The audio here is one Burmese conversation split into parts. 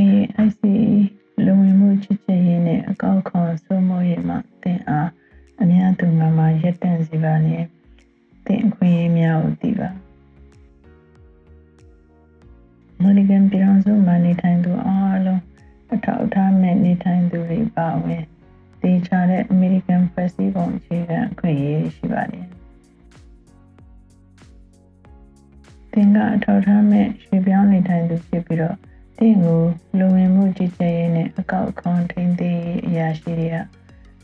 KICE လူဝင်မှုကြီးကြပ်ရေးနဲ့အကောက်ခွန်စိုးမိုးရေးမှာတင်အားအများသူငါမှာရက်တန့်စီပါနဲ့တင်အခွင့်အရေးများကိုသိပါအမေရိကန်ပြည်ထောင်စုမှာနေထိုင်သူအားလုံးအထောက်အထားမဲ့နေထိုင်သူတွေပါဝင်တေချာတဲ့အမေရိကန်ဖွဲ့စည်းပုံအခြေခံအခွင့်အရေးရှိပါတယ်တင်ကအထောက်အထားမဲ့ရွှေပြောင်းနေထိုင်သူဖြစ်ပြီးတော့ တင့်ကိုလူဝင်မှုကြီးကြပ်ရေးနဲ့အကောက်အခွန်ထိန်းသိမ်းရေးအရာရှိတွေက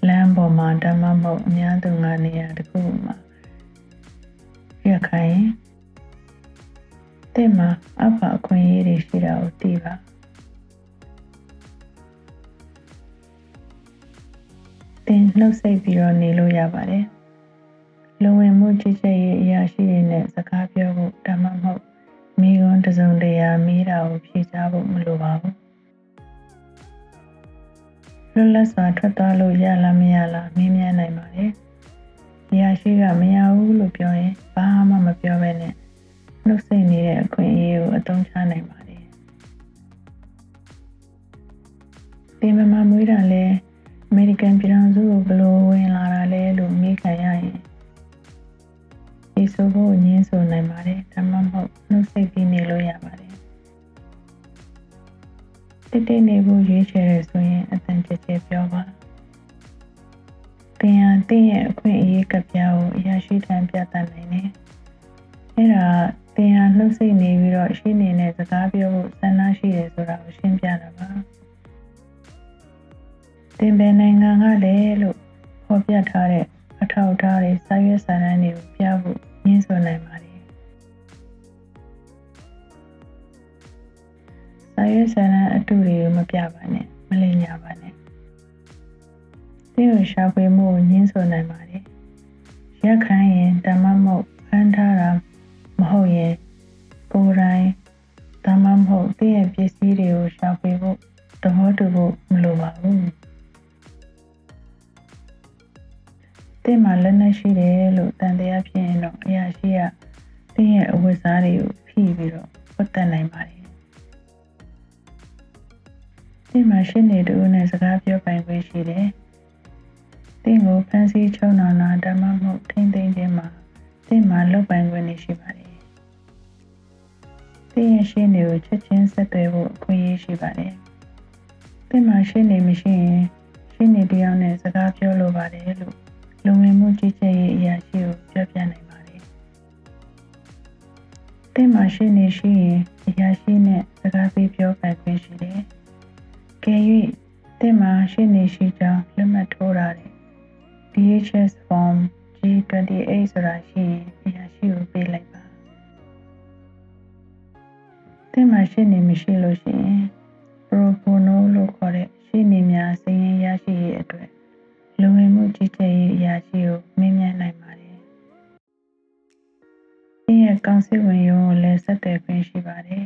လမ်းပေါ်မှာဓမ္မမဟုတ်အများသူငါနေရာတစ်ခုမှာရခိုင်တဲ့မှာအဖအခွင့်အရေးတွေရှိတာကိုသိပါတင်နှုတ်ဆက်ပြီးတော့နေလို့ရပါတယ်လူဝင်မှုကြီးကြပ်ရေးအရာရှိတွေနဲ့စကားပြောဖို့ဓမ္မမဟုတ် မိကွန်းတစုံတရာမိတာကိုဖြေချဖို့မလိုပါဘူးလွတ်လပ်စွာထွက်သွားလို့ရလားမရလားမေးမြန်းနိုင်ပါတယ်။အရာရှိကမရဘူးလို့ပြောရင်ဘာမှမပြောဘဲနဲ့နှုတ်ဆက်နေတဲ့အခွင့်အရေးကိုအသုံးချနိုင်ပါတယ်။ဒီမှာမွေးတာလဲအမေရိကန်ပြည်ထောင်စုကိုဘယ်လိုဝင် တိတ်တိတ်နေဖို့ရွေးချယ်ရဆိုရင်အတန်ကြဲကြဲပြောပါတင်ဟာတင့်ရဲ့အခွင့်အရေးကပြောင်းကိုအရာရှိထံပြသနိုင်တယ်အဲ့ဒါတင်ဟာနှုတ်ဆက်နေပြီးတော့ရှိနေတဲ့စကားပြောဖို့ဆန္ဒရှိတယ်ဆိုတာကိုရှင်းပြတာပါတင်ပင်နိုင်ငံကလည်းလို့ဖော်ပြထားတဲ့အထောက်အထားတွေစာရွက်စာတမ်းတွေကိုပြဖို့ညှင်းဆိုနိုင်ပါတယ်။ ရွက်စာတမ်းအတူတွေကိုမပြပါနဲ့မလိညာပါနဲ့။ဒီကိုရှာဖွေမှုကိုညှင်းဆိုနိုင်ပါတယ်။ရက်ခိုင်းရင်တမမဟုတ်ဖမ်းထားတာမဟုတ်ရင်ကိုယ်တိုင်တမမဟုတ်တည့်ရဲ့ပစ္စည်းတွေကိုရှာဖွေဖို့သဘောတူဖို့မလိုပါဘူး။တဲ့မှာလက်နက်ရှိတယ်လို့တန်တရားဖြစ်ရင်တော့အရာရှိကတဲ့ရဲ့အဝတ်စားတွေကိုဖိပြီးတော့ပတ်သက်နိုင်ပါတယ်။ တဲ့မှာရှင်းနေတူနဲ့စကားပြောပိုင်ခွင့်ရှိတယ်။တဲ့ကိုဖန်ဆီးချုံနာနာဓမ္မမှုထိမ့်သိမ့်ခြင်းမှာတဲ့မှာလုတ်ပိုင်ခွင့်ရှိပါတယ်။တဲ့ရဲ့ရှင်းတွေကိုချက်ချင်းဆက်သွယ်ဖို့အခွင့်အရေးရှိပါတယ်။တဲ့မှာရှင်းနေမရှိရင်ရှင်းနေတယောက်နဲ့စကားပြောလိုပါတယ်လို့လူဝင်မှုကြီးကြပ်ရေးအရာရှိကိုပြောပြနိုင်ပါတယ်။တဲ့မှာရှိနေရှိရင်အရာရှိနဲ့စကားပေးပြောပိုင်ခွင့်ရှိတယ်။ ကဲ၍တဲ့မှာရှိနေရှိကြောင်းလက်မှတ်ထိုးထားတဲ့ DHS form G28 ဆိုတာရှိရင်အရာရှိကိုပေးလိုက်ပါ။တဲ့မှာရှိနေမရှိလို့ရှိရင် pro bono လို့ခေါ်တဲ့ရှိနေများစည်ရင်ရရှိရေးအတွက်လူဝင်မှုကြီးကြပ်ရေးအရာရှိကိုမင်းမြန်နိုင်ပါတယ်။ဒီရဲ့ကောင်စစ်ဝင်ရုံးကိုလည်းဆက်သွယ်ခွင့်ရှိပါတယ်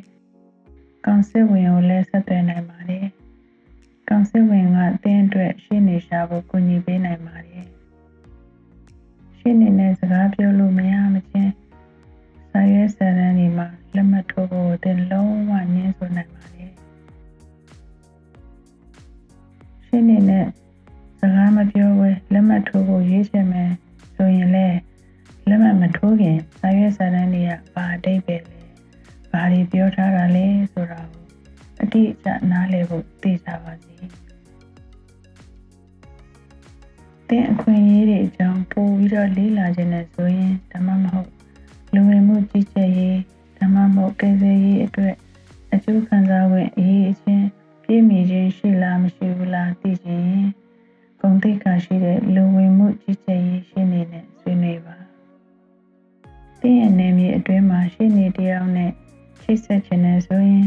။ကောင်စစ်ဝင်ကိုလည်းဆက်သွယ်နိုင်ပါတယ်။ ကောင်စစ်ဝင်ကအသင်းအတွက်ရှင်းနေရှာဖို့ကူညီပေးနိုင်ပါတယ်။ရှင်းနေတဲ့စကားပြောလို့မရမချင်းစာရွက်စာတမ်းတွေမှာလက်မှတ်ထိုးဖို့တင်လုံးဝညှင်းဆိုနိုင်ပါတယ်။ရှင်းနေတဲ့စကားမပြောဘဲလက်မှတ်ထိုးဖို့ရေးချင်မယ်ဆိုရင်လည်းလက်မှတ်မထိုးခင်စာရွက်စာတမ်းတွေကဘာအတိတ်ပဲလဲဘာတွေပြောထားတာလဲဆိုတာကိုအ တိအကျနားလည်ဖို့သိကြပါစေတဲ့အခွင့်အရေးတွေအကြောင်းပို့ပြီးတော့လေ့လာခြင်းနဲ့ဆိုရင်ဓမ္မမဟုတ်လူဝင်မှုကြီးကြပ်ရေးဓမ္မမဟုတ်ကယ်ဆယ်ရေးအတွက်အကျိုးခံစား권အရေးအချင်းပြည့်မီခြင်းရှိလားမရှိဘူးလားသိခြင်းဂုံတိတ်ခါရှိတဲ့လူဝင်မှုကြီးကြပ်ရေးရှင်းနေနဲ့ဆွေးနွေးပါ။တင်းရဲ့နေမြေအတွင်းမှာရှင်းနေတယောက်နဲ့ချိတ်ဆက်ခြင်းနဲ့ဆိုရင်